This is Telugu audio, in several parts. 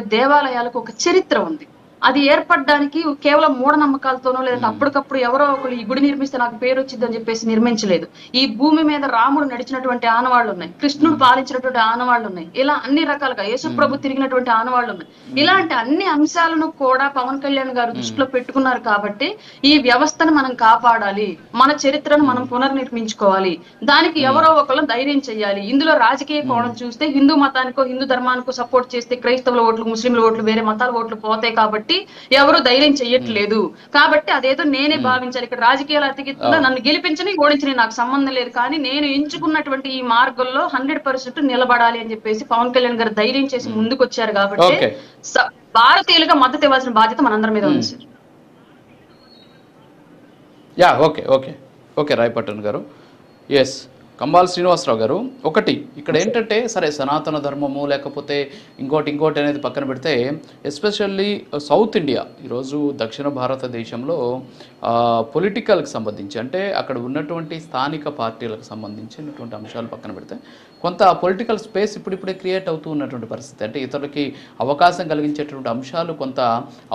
దేవాలయాలకు ఒక చరిత్ర ఉంది. అది ఏర్పడడానికి కేవలం మూఢనమ్మకాలతోనో లేదంటే అప్పటికప్పుడు ఎవరో ఒకరు ఈ గుడి నిర్మిస్తే నాకు పేరు వచ్చిందని చెప్పేసి నిర్మించలేదు. ఈ భూమి మీద రాముడు నడిచినటువంటి ఆనవాళ్ళు ఉన్నాయి. కృష్ణుడు పాలించినటువంటి ఆనవాళ్ళు ఉన్నాయి. ఇలా అన్ని రకాలుగా యేసు ప్రభు తిరిగినటువంటి ఆనవాళ్ళు ఉన్నాయి. ఇలాంటి అన్ని అంశాలను కూడా పవన్ కళ్యాణ్ గారు దృష్టిలో పెట్టుకున్నారు కాబట్టి ఈ వ్యవస్థను మనం కాపాడాలి. మన చరిత్రను మనం పునర్నిర్మించుకోవాలి. దానికి ఎవరో ఒకళ్ళు ధైర్యం చేయాలి. ఇందులో రాజకీయ కోణం చూస్తే హిందూ మతానికో హిందూ ధర్మానికో సపోర్ట్ చేస్తే క్రైస్తవుల ఓట్లు ముస్లింల ఓట్లు వేరే మతాల ఓట్లు పోతాయి కాబట్టి ఎవరు ధైర్యం చెయ్యట్లేదు. కాబట్టి అదేదో నేనే భావించాలి. ఇక్కడ రాజకీయాలు అతికిస్తుందా నన్ను గెలిపించని ఓడించని నాకు సంబంధం లేదు. కానీ నేను ఎంచుకున్నటువంటి ఈ మార్గంలో హండ్రెడ్ పర్సెంట్ నిలబడాలి అని చెప్పేసి పవన్ కళ్యాణ్ గారు ధైర్యం చేసి ముందుకు వచ్చారు కాబట్టి భారతీయులుగా మద్దతు ఇవ్వాల్సిన బాధ్యత మనందరి మీద ఉంది sir. Yeah okay okay. Okay Rayapattan గారు. ఎస్ కంబాల్ శ్రీనివాసరావు గారు. ఒకటి ఇక్కడ ఏంటంటే సరే సనాతన ధర్మము లేకపోతే ఇంకోటి ఇంకోటి అనేది పక్కన పెడితే ఎస్పెషల్లీ సౌత్ ఇండియా ఈరోజు దక్షిణ భారతదేశంలో పొలిటికల్కి సంబంధించి అంటే అక్కడ ఉన్నటువంటి స్థానిక పార్టీలకు సంబంధించినటువంటి అంశాలు పక్కన పెడితే కొంత పొలిటికల్ స్పేస్ ఇప్పుడిప్పుడే క్రియేట్ అవుతూ ఉన్నటువంటి పరిస్థితి. అంటే ఇతరులకి అవకాశం కలిగించేటువంటి అంశాలు కొంత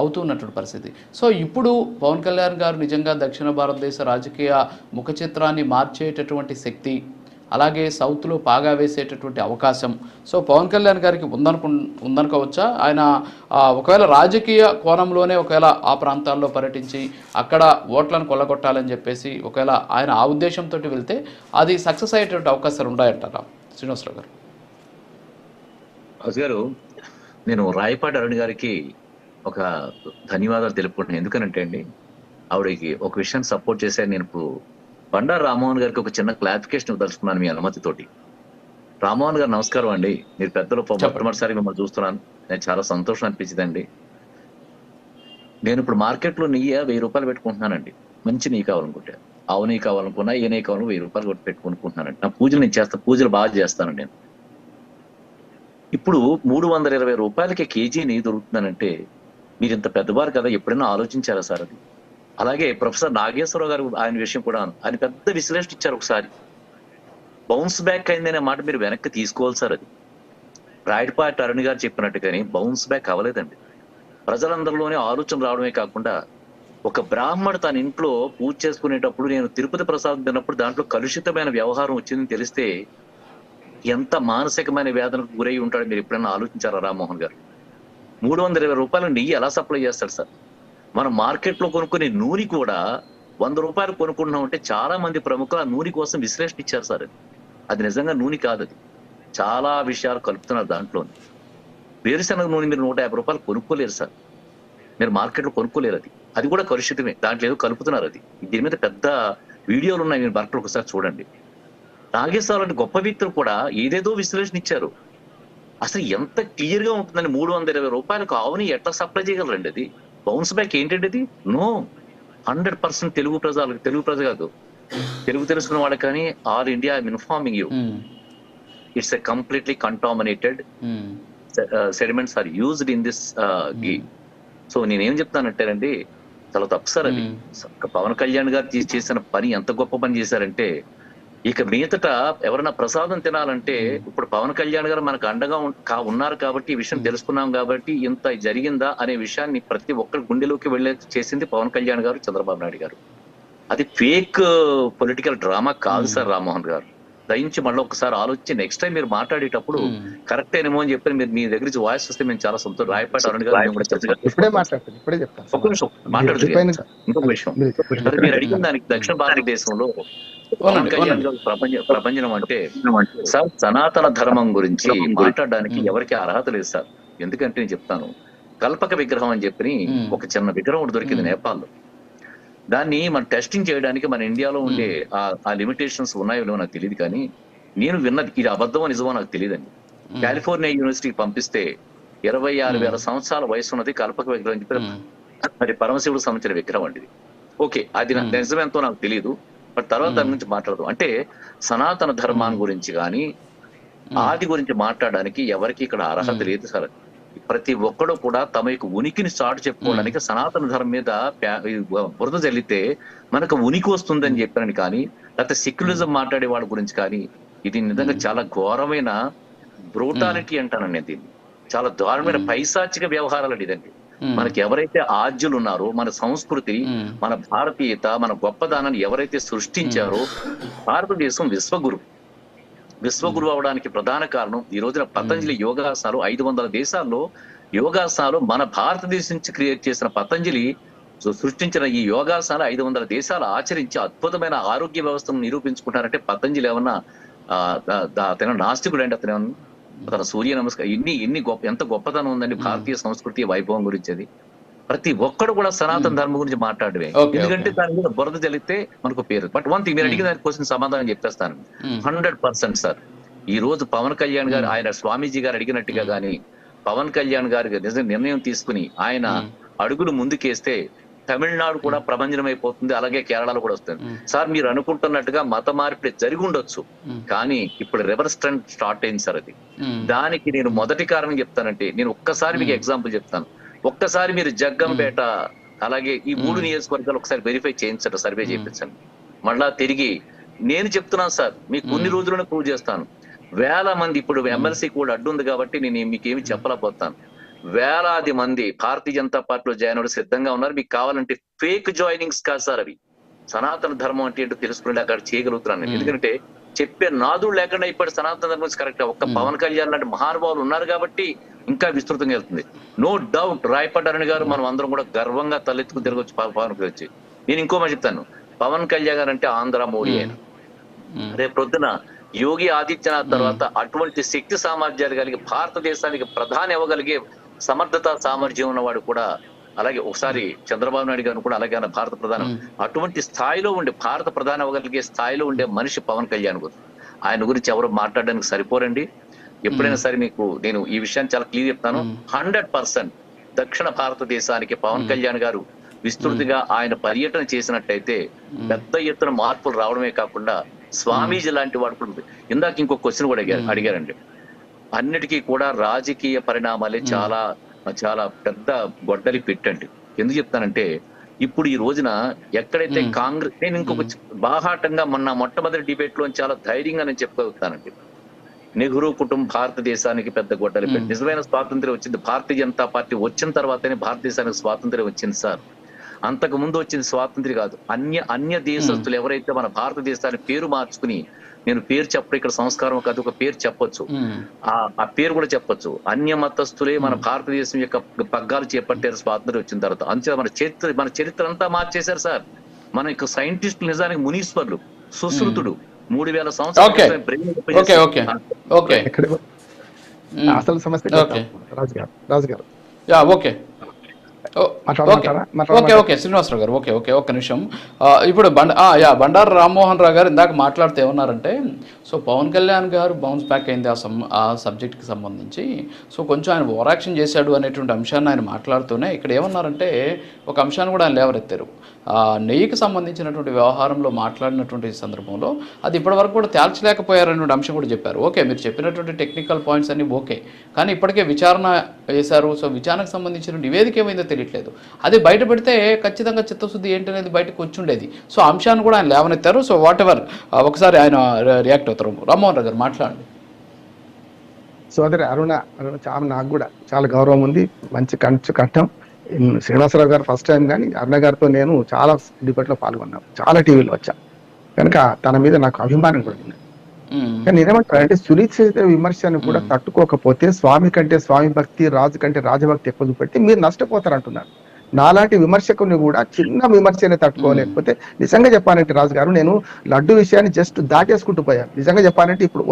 అవుతూ ఉన్నటువంటి పరిస్థితి. సో ఇప్పుడు పవన్ కళ్యాణ్ గారు నిజంగా దక్షిణ భారతదేశ రాజకీయ ముఖ చిత్రాన్ని మార్చేటటువంటి శక్తి అలాగే సౌత్లో పాగా వేసేటటువంటి అవకాశం. సో పవన్ కళ్యాణ్ గారికి ఉందనుకు ఉందనుకోవచ్చా? ఆయన ఒకవేళ రాజకీయ కోణంలోనే ఒకవేళ ఆ ప్రాంతాల్లో పర్యటించి అక్కడ ఓట్లను కొల్లగొట్టాలని చెప్పేసి ఒకవేళ ఆయన ఆ ఉద్దేశంతో వెళ్తే అది సక్సెస్ అయ్యేటువంటి అవకాశాలు ఉన్నాయంటారా? శ్రీనివాసరావు గారు. గారు నేను రాయపాటి అరుణ్ గారికి ఒక ధన్యవాదాలు తెలుపుకుంటున్నాను. ఎందుకనంటే అండి ఆవిడకి ఒక విషయాన్ని సపోర్ట్ చేశాను. నేను ఇప్పుడు బండారు రామ్మోహన్ గారికి ఒక చిన్న క్లారిఫికేషన్ ఇవ్వదలుచుకున్నాను మీ అనుమతితోటి. రామ్మోహన్ గారు నమస్కారం అండి. మీరు పెద్దలు మొట్టమొదటిసారి మిమ్మల్ని చూస్తున్నాను. నేను చాలా సంతోషం అనిపించిందండి. నేను ఇప్పుడు మార్కెట్లో నెయ్యి వెయ్యి రూపాయలు పెట్టుకుంటున్నానండి. మంచి నెయ్యి కావాలనుకుంటే. ఆవు నెయ్యి కావాలనుకున్నా ఏ నెయ్యి కావాలన్నా వెయ్యి రూపాయలు కొట్టి పెట్టుకుంటున్నానండి. నా పూజలు నేను చేస్తాను పూజలు బాగా చేస్తానండి నేను. ఇప్పుడు మూడు వందల ఇరవై రూపాయలకి కేజీ నెయ్యి దొరుకుతుందనంటే మీరు ఇంత పెద్దవారు కదా ఎప్పుడైనా ఆలోచించారా సార్ అది? అలాగే ప్రొఫెసర్ నాగేశ్వరరావు గారు ఆయన విషయం కూడా ఆయన పెద్ద విశ్లేషణ ఇచ్చారు ఒకసారి. బౌన్స్ బ్యాక్ అయిందనే మాట మీరు వెనక్కి తీసుకోవాలి సార్ అది. రాయడపాటి అరుణ్ గారు చెప్పినట్టుగాని బౌన్స్ బ్యాక్ అవ్వలేదండి. ప్రజలందరిలోనే ఆలోచన రావడమే కాకుండా ఒక బ్రాహ్మడు తన ఇంట్లో పూజ చేసుకునేటప్పుడు నేను తిరుపతి ప్రసాదం తిన్నప్పుడు దాంట్లో కలుషితమైన వ్యవహారం వచ్చిందని తెలిస్తే ఎంత మానసికమైన వేదనకు గురై ఉంటాడో మీరు ఎప్పుడైనా ఆలోచించారా రామ్మోహన్ గారు? మూడు వందల ఇరవై రూపాయల నెయ్యి ఎలా సప్లై చేస్తాడు సార్? మనం మార్కెట్లో కొనుక్కునే నూనె కూడా వంద రూపాయలు కొనుక్కుంటున్నాం అంటే చాలా మంది ప్రముఖులు ఆ నూనె కోసం విశ్లేషణ ఇచ్చారు సార్ అది. అది నిజంగా నూనె కాదు అది. చాలా విషయాలు కలుపుతున్నారు దాంట్లో వేరుశనగ నూనె మీరు నూట యాభై రూపాయలు కొనుక్కోలేరు సార్. మీరు మార్కెట్లో కొనుక్కోలేరు అది. అది కూడా కలుషితమే. దాంట్లో ఏదో కలుపుతున్నారు అది. దీని మీద పెద్ద వీడియోలు ఉన్నాయి. మీరు మార్కెట్ ఒకసారి చూడండి. నాగేశ్వరరావు లాంటి గొప్ప వ్యక్తులు కూడా ఏదేదో విశ్లేషణ ఇచ్చారు. అసలు ఎంత క్లియర్గా ఉంటుందని మూడు వందల ఇరవై రూపాయలకు ఆవుని ఎట్లా సప్లై చేయగలరండి అది? బౌన్స్ బ్యాక్ ఏంటంటే అది నో. హండ్రెడ్ పర్సెంట్ తెలుగు ప్రజలకు తెలుగు ప్రజ కాదు. తెలుగు తెలుసుకున్న వాళ్ళకి కానీ all India I'm informing you. It's a completely contaminated. Sediments are used in this ghee so నేనేం చెప్తానంటేనండి చాలా తప్పు సార్ అది. మ్మ్. పవన్ కళ్యాణ్ గారు చేసిన పని ఎంత గొప్ప పని చేశారంటే ఇక మీదట ఎవరైనా ప్రసాదం తినాలంటే ఇప్పుడు పవన్ కళ్యాణ్ గారు మనకు అండగా ఉన్నారు కాబట్టి ఈ విషయం తెలుసుకున్నాం కాబట్టి ఇంత జరిగిందా అనే విషయాన్ని ప్రతి ఒక్కరి గుండెలోకి వెళ్ళే చేసింది పవన్ కళ్యాణ్ గారు చంద్రబాబు నాయుడు గారు. అది ఫేక్ పొలిటికల్ డ్రామా కాదు సార్ రామ్మోహన్ గారు. దయించి మళ్ళీ ఒకసారి ఆలోచించి నెక్స్ట్ టైం మీరు మాట్లాడేటప్పుడు. కరెక్ట్ ఏమో అని చెప్పి మీరు మీ దగ్గర నుంచి వాయిస్ వస్తే మేము చాలా సంతోషం. రాయపాటి అరుణ్ గారు నిమిషం మాట్లాడుతూ ఇంకొక విషయం. మీరు అడిగిన దానికి దక్షిణ భారతదేశంలో పవన్ అవునండి, కళ్యాణ్ అవునండి. గారు ప్రపంచ ప్రపంచం అంటే సార్ సనాతన ధర్మం గురించి మాట్లాడడానికి ఎవరికి అర్హత లేదు సార్. ఎందుకంటే నేను చెప్తాను కల్పక విగ్రహం అని చెప్పి. ఒక చిన్న విగ్రహం దొరికింది. నేపాల్లో. దాన్ని మనం టెస్టింగ్ చేయడానికి మన ఇండియాలో ఉండే ఆ- లిమిటేషన్స్ ఉన్నాయో లేవో నాకు తెలియదు కానీ నేను విన్నది ఇది అబద్ధమో నిజమో నాకు తెలియదండి. కాలిఫోర్నియా యూనివర్సిటీకి పంపిస్తే ఇరవై ఆరు వేల సంవత్సరాల వయసు ఉన్నది కల్పక విగ్రహం చెప్పి మ్మ్. అది పరమశివుడికి సంబంధించిన విగ్రహం అండి. ఓకే అది. నిజమెంతో నాకు తెలియదు బట్ తర్వాత దాని. గురించి మాట్లాడదు అంటే సనాతన ధర్మాన్ని. గురించి కానీ. ఆది గురించి మాట్లాడడానికి ఎవరికి ఇక్కడ అర్హత. లేదు సార్ ప్రతి ఒక్కడు కూడా తమ యొక్క ఉనికిని చాటు చెప్పుకోవడానికి సనాతన ధర్మం మీద బురద జల్లితే మనకు ఉనికి వస్తుందని చెప్పారని కానీ లేకపోతే సెక్యులరిజం మాట్లాడే వాళ్ళ గురించి కానీ ఇది నిజంగా. చాలా ఘోరమైన బ్రూటాలిటీ అంటానండి నేను దీన్ని చాలా దారుణమైన. పైశాచిక వ్యవహారాలు అండి ఇదండి. మనకి ఎవరైతే ఆద్యులు ఉన్నారో మన సంస్కృతి. మన భారతీయత మన గొప్పదానాన్ని ఎవరైతే సృష్టించారో భారతదేశం విశ్వగురు విశ్వగురు అవడానికి ప్రధాన కారణం ఈ రోజున పతంజలి యోగాసనాలు ఐదు వందల దేశాల్లో యోగాసనాలు మన భారతదేశం నుంచి క్రియేట్ చేసిన పతంజలి సృష్టించిన ఈ యోగాసనాలు ఐదు వందల దేశాలు ఆచరించి అద్భుతమైన ఆరోగ్య వ్యవస్థను నిరూపించుకుంటారంటే పతంజలి ఏమన్నా అతను నాస్తికుడు అండి అతను ఏమన్నా తన సూర్య నమస్కారం ఇన్ని ఇన్ని గొప్ప ఎంత గొప్పతనం ఉందండి భారతీయ సంస్కృతి వైభవం గురించి అది. ప్రతి ఒక్కడు కూడా సనాతన ధర్మం గురించి Okay, ఎందుకంటే. దాని మీద బురద జరిగితే మనకు పేరు బట్ వన్ థింగ్ మీరు అడిగిన దాని క్వశ్చన్ సమాధానం చెప్పేస్తాను. హండ్రెడ్ పర్సెంట్ సార్ ఈ రోజు పవన్ కళ్యాణ్ గారు ఆయన స్వామీజీ గారు అడిగినట్టుగా గాని పవన్ కళ్యాణ్ గారు నిజ నిర్ణయం తీసుకుని ఆయన. అడుగులు ముందుకేస్తే తమిళనాడు కూడా ప్రభంజనం అయిపోతుంది అలాగే కేరళలో కూడా వస్తుంది. సార్ మీరు అనుకుంటున్నట్టుగా మత మార్పిడి జరిగి ఉండొచ్చు. కానీ ఇప్పుడు రివర్స్ ట్రెండ్ స్టార్ట్ అయింది సార్ అది. దానికి నేను మొదటి కారణం చెప్తానంటే నేను ఒక్కసారి మీకు. ఎగ్జాంపుల్ చెప్తాను ఒక్కసారి మీరు జగ్గంపేట అలాగే ఈ మూడు. నియోజకవర్గాలు ఒకసారి వెరిఫై చేయించండి సర్వే. చేయించండి. మళ్ళా తిరిగి నేను చెప్తున్నాను సార్ మీకు కొన్ని మ్మ్. రోజుల్లోనే ప్రూవ్ చేస్తాను. వేల మంది ఇప్పుడు ఎమ్మెల్సీ కూడా అడ్డు ఉంది కాబట్టి నేను మీకు ఏమి చెప్పలేకపోతాను. వేలాది మంది భారతీయ జనతా పార్టీలో జాయిన్ అవ్వడం సిద్ధంగా ఉన్నారు. మీకు కావాలంటే ఫేక్ జాయినింగ్స్ కాదు సార్ అవి. సనాతన ధర్మం అంటే ఏంటో తెలుసుకుంటే అక్కడ చేయగలుగుతున్నాను. ఎందుకంటే చెప్పే నాదుడు లేకుండా ఇప్పుడు సనాతన ధర్మం కరెక్ట్ ఒక్క మ్మ్. పవన్ కళ్యాణ్ లాంటి మహానుభావులు ఉన్నారు కాబట్టి ఇంకా విస్తృతంగా వెళ్తుంది. నో డౌట్ రాయపడ్డారని గారు మనం అందరం కూడా గర్వంగా తలెత్తుకుని తిరగొచ్చు పవ- పవన్ గురించి నేను ఇంకో మాట చెప్తాను. పవన్ కళ్యాణ్ గారు అంటే ఆంధ్ర మోడీ ఆయన. మ్మ్. రేపు ప్రొద్దున యోగి ఆదిత్యనాథ్ తర్వాత అటువంటి శక్తి సామర్థ్యాలు కలిగి భారతదేశానికి ప్రధాని ఇవ్వగలిగే సమర్థత సామర్థ్యం ఉన్నవాడు కూడా అలాగే ఒకసారి చంద్రబాబు నాయుడు గారు కూడా అలాగే భారత ప్రధాని. అటువంటి స్థాయిలో ఉండే భారత ప్రధాని అవ్వగలిగే స్థాయిలో ఉండే మనిషి పవన్ కళ్యాణ్ గురు ఆయన గురించి ఎవరు మాట్లాడడానికి సరిపోరండి ఎప్పుడైనా సరే మీకు నేను ఈ విషయాన్ని చాలా క్లియర్ చెప్తాను. హండ్రెడ్ పర్సెంట్ దక్షిణ భారతదేశానికి పవన్. కళ్యాణ్ గారు విస్తృతిగా ఆయన పర్యటన చేసినట్టయితే. పెద్ద ఎత్తున మార్పులు రావడమే కాకుండా స్వామీజీ లాంటి వాడు కూడా ఇందాక ఇంకో క్వశ్చన్ కూడా అడిగారు. అడిగారండి అన్నిటికీ కూడా రాజకీయ పరిణామాలే. చాలా చాలా పెద్ద గొడ్డలి పెట్టండి. ఎందుకు చెప్తానంటే ఇప్పుడు ఈ రోజున ఎక్కడైతే. కాంగ్రెస్ నేను ఇంకొక బాహాటంగా మొన్న మొట్టమొదటి డిబేట్లో చాలా ధైర్యంగా నేను చెప్పగలుగుతానండి నెహ్రూ కుటుంబం భారతదేశానికి పెద్ద గొడ్డలి పెట్టి. నిజమైన స్వాతంత్ర్యం వచ్చింది. భారతీయ జనతా పార్టీ వచ్చిన తర్వాతనే భారతదేశానికి స్వాతంత్ర్యం వచ్చింది సార్. అంతకు ముందు వచ్చింది స్వాతంత్ర్యం కాదు. అన్య అన్య దేశస్తులు ఎవరైతే మన భారతదేశాన్ని పేరు మార్చుకుని నేను పేరు చెప్పడం ఇక్కడ సంస్కారం కాదు ఒక పేరు చెప్పొచ్చు. ఆ ఆ పేరు కూడా చెప్పొచ్చు అన్య మతస్థులే మన. భారతదేశం యొక్క పగ్గాలు చేపట్టారు స్వాతంత్ర్యం వచ్చిన తర్వాత అంతే మన చరిత్ర మన చరిత్ర అంతా మార్చేశారు సార్ మన యొక్క సైంటిస్టులు నిజానికి మునీశ్వర్లు సుశ్రుతుడు మూడు వేల. సంవత్సరాలు. అసలు సమస్య ఓకే. రాజు గారు రాజు గారు yeah okay? Okay? Okay Srinivasa Rao గారు ఓకే ఓకే. ఒక్క నిమిషం. ఇప్పుడు బండ ఆ, యా బండారు రామ్మోహన్ రావు గారు ఇందాక మాట్లాడితే ఏమన్నారంటే సో పవన్ కళ్యాణ్ గారు బౌన్స్ బ్యాక్ అయింది ఆ సం ఆ సబ్జెక్ట్కి సంబంధించి. సో కొంచెం ఆయన ఓవరాక్షన్ చేశాడు అనేటువంటి అంశాన్ని ఆయన మాట్లాడుతూనే ఇక్కడ ఏమన్నారంటే ఒక అంశాన్ని కూడా ఆయన లేవరెత్తారు ఆ, నెయ్యికి సంబంధించినటువంటి వ్యవహారంలో మాట్లాడినటువంటి సందర్భంలో అది ఇప్పటివరకు కూడా తేల్చలేకపోయారనేటువంటి అంశం కూడా చెప్పారు. ఓకే మీరు చెప్పినటువంటి టెక్నికల్ పాయింట్స్ అన్ని ఓకే. కానీ ఇప్పటికే విచారణ వేశారు. సో విచారణకు సంబంధించిన నివేదిక ఏమైందో తెలియట్లేదు. అది బయట పెడితే ఖచ్చితంగా చిత్తశుద్ధి ఏంటనేది బయటకు వచ్చి ఉండేది సో అంశాన్ని కూడా ఆయన లేవనెత్తారు. సో వాట్ ఎవర్ ఒకసారి ఆయన రియాక్ట్ అవుతారు. రామ్మోహన్ రావు గారు మాట్లాడండి. సోదరి అరుణ అరుణ చాలా నాకు కూడా చాలా గౌరవం ఉంది. మంచి కంచు ఇన్ శ్రీనివాసరావు గారు ఫస్ట్ టైం కానీ అరుణ గారితో నేను చాలా డిబేట్లో పాల్గొన్నాను చాలా టీవీలో వచ్చా. కనుక తన మీద నాకు అభిమానం కూడా ఉంది. కానీ నేనేమంటానంటే సునిశ్చిత విమర్శను కూడా. తట్టుకోకపోతే స్వామి కంటే స్వామి భక్తి రాజు కంటే రాజభక్తి ఎక్కువ చూపెడితే మీరు నష్టపోతారు అంటున్నారు నాలాంటి విమర్శకుని కూడా చిన్న విమర్శనే తట్టుకోలేకపోతే నిజంగా చెప్పానంటే రాజు గారు నేను లడ్డు విషయాన్ని జస్ట్ దాటేసుకుంటూ పోయాను నిజంగా చెప్పాలంటే ఇప్పుడు